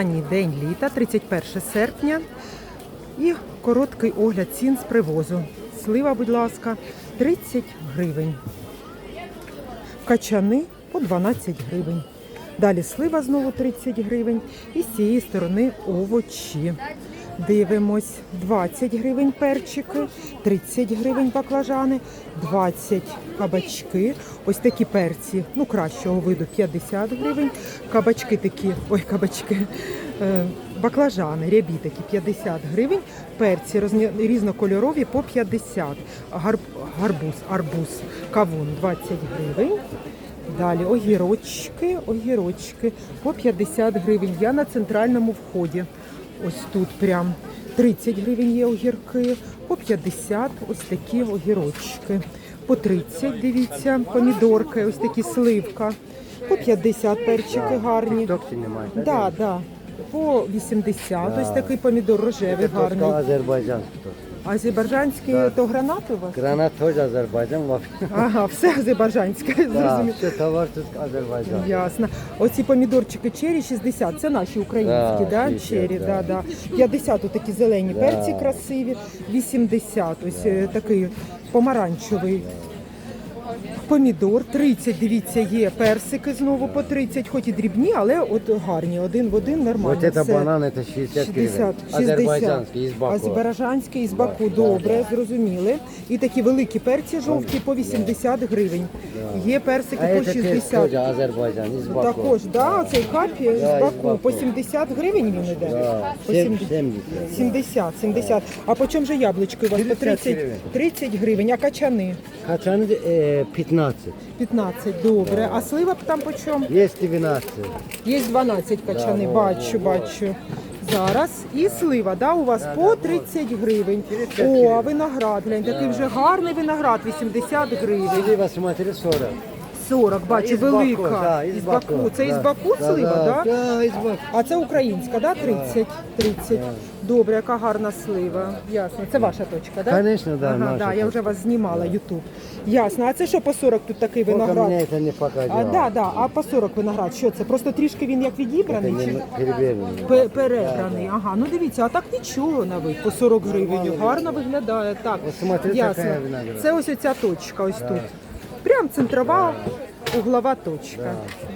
Останній день літа, 31 серпня. І короткий огляд цін з привозу. Слива, будь ласка, 30 гривень. Качани по 12 гривень. Далі слива знову 30 гривень. І з цієї сторони овочі. Дивимось 20 гривень перчики, 30 гривень баклажани, 20 кабачки. Ось такі перці, ну кращого виду 50 гривень. Кабачки такі, ой, кабачки, е, баклажани, рябі такі 50 гривень. Перці різнокольорові по 50. Гарб, гарбуз, арбуз, кавун 20 гривень. Далі огірочки, огірочки по 50 гривень. Я на центральному вході. Ось тут прям 30 гривень є огірки, по 50 ось такі огірочки. По 30, дивіться, помідорки, ось такі сливка. По 50 перчики гарні. Токсі немає. так? Да, да. По 80, ось такий помідор рожевий гарний. азербайджанський точка. Азербайджанський то гранати у вас? Гранат теж Азербайджан, лап. Ага, все азербайджанське, зрозуміло. все товар тут Азербайджан. Ясно. Оці помідорчики чері 60, це наші українські, да, Да, 60, чері, да. да. Да, 50 такі зелені Да. перці красиві, 80, ось е, такий помаранчевий Помідор 30, дивіться, є персики знову по 30, хоч і дрібні, але от гарні, один в один нормально. Вот это все. банан, это 60 гривен. 60, 60. Азербайджанский, из Баку. Азербайджанський із Да, Баку, да, добре, да. зрозуміли. І такі великі перці жовті по 80 гривень. Є персики А по это перец 60. тоже Азербайджан, из Баку. Також, да, цей капі Да, з із Баку Баку. по 70 гривень він іде. Да, По сем- 70. 70. 70, 70. А по чому же яблучки у вас? По 50 30, гривень. 30 гривень, а качани? Качан э, 15. 15, добре. А слива там по чому? Є 12. Є 12 качани, Да, бачу, бачу. Зараз і слива, да, у вас по 30 гривень. 30 О, а виноград, глянь, такий вже гарний виноград, 80 гривень. Слива, смотри, 40. 40, бачу, Із Баку, велика. да, із із Баку. Баку, Це із да. Баку Да, слива, да, да? да, із Баку. А це українська, да? 30? 30. Добре, яка гарна слива. Ясно. Це ваша точка, да? Конечно, да, Ага, наша да, я точка. вже вас знімала, Ютуб. Ясно. А це що по 40 тут такий Пока виноград? меня это не показывало. А, да, да, а по 40 виноград, що це? Просто трішки він як Это відібраний? не Чи? перевернутый. Пе- Перебраний, ага. Ну дивіться, а так нічого на вид, по 40 гривень. Гарно виглядає. Так, Ось смотри, ясно. така виноград. Це ось оця точка, ось тут. Прям центрова углова точка.